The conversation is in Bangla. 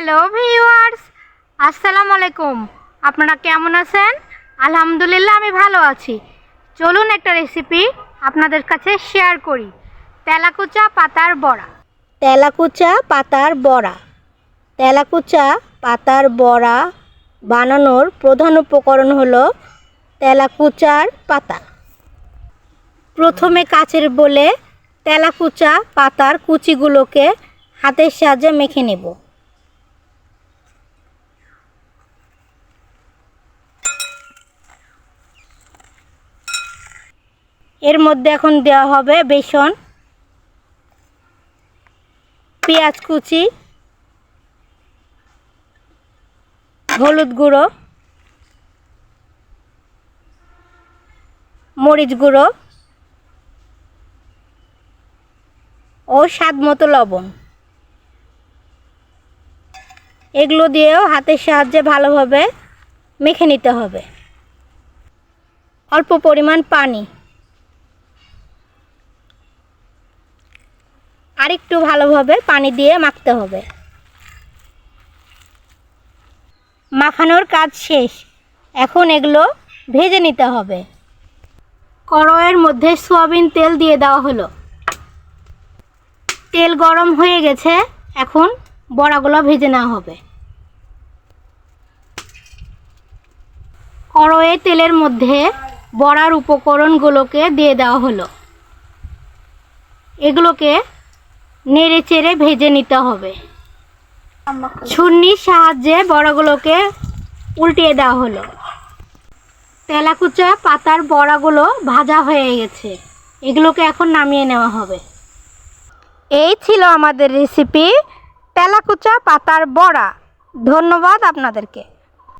হ্যালো ভিউয়ার্স, আসসালামু আলাইকুম। আপনারা কেমন আছেন? আলহামদুলিল্লাহ, আমি ভালো আছি। চলুন একটা রেসিপি আপনাদের কাছে শেয়ার করি। তেলাকুচা পাতার বড়া। তেলাকুচা পাতার বড়া। তেলাকুচা পাতার বড়া বানানোর প্রধান উপকরণ হলো তেলাকুচার পাতা। প্রথমে কাচের বলে তেলাকুচা পাতার কুচিগুলোকে হাতের সাহায্যে মেখে নেব। এর মধ্যে এখন দেওয়া হবে বেসন, পেঁয়াজ কুচি, হলুদ গুঁড়ো, মরিচ গুঁড়ো ও স্বাদ মতো লবণ। এগুলো দিয়েও হাতের সাহায্যে ভালোভাবে মেখে নিতে হবে। অল্প পরিমাণ পানি। আরেকটু ভালোভাবে পানি দিয়ে মাখতে হবে। মাখানোর কাজ শেষ। এখন এগুলো ভেজে নিতে হবে। কড়াইয়ের মধ্যে সয়াবিন তেল দিয়ে দেওয়া হলো। তেল গরম হয়ে গেছে, এখন বড়াগুলো ভেজে নেওয়া হবে। কড়াইয়ে তেলের মধ্যে বড়ার উপকরণগুলোকে দিয়ে দেওয়া হলো। এগুলোকে নেড়ে চেড়ে ভেজে নিতে হবে। ছুন্নির সাহায্যে বড়াগুলোকে উল্টিয়ে দেওয়া হলো। তেলাকুচা পাতার বড়াগুলো ভাজা হয়ে গেছে। এগুলোকে এখন নামিয়ে নেওয়া হবে। এই ছিল আমাদের রেসিপি তেলাকুচা পাতার বড়া। ধন্যবাদ আপনাদেরকে।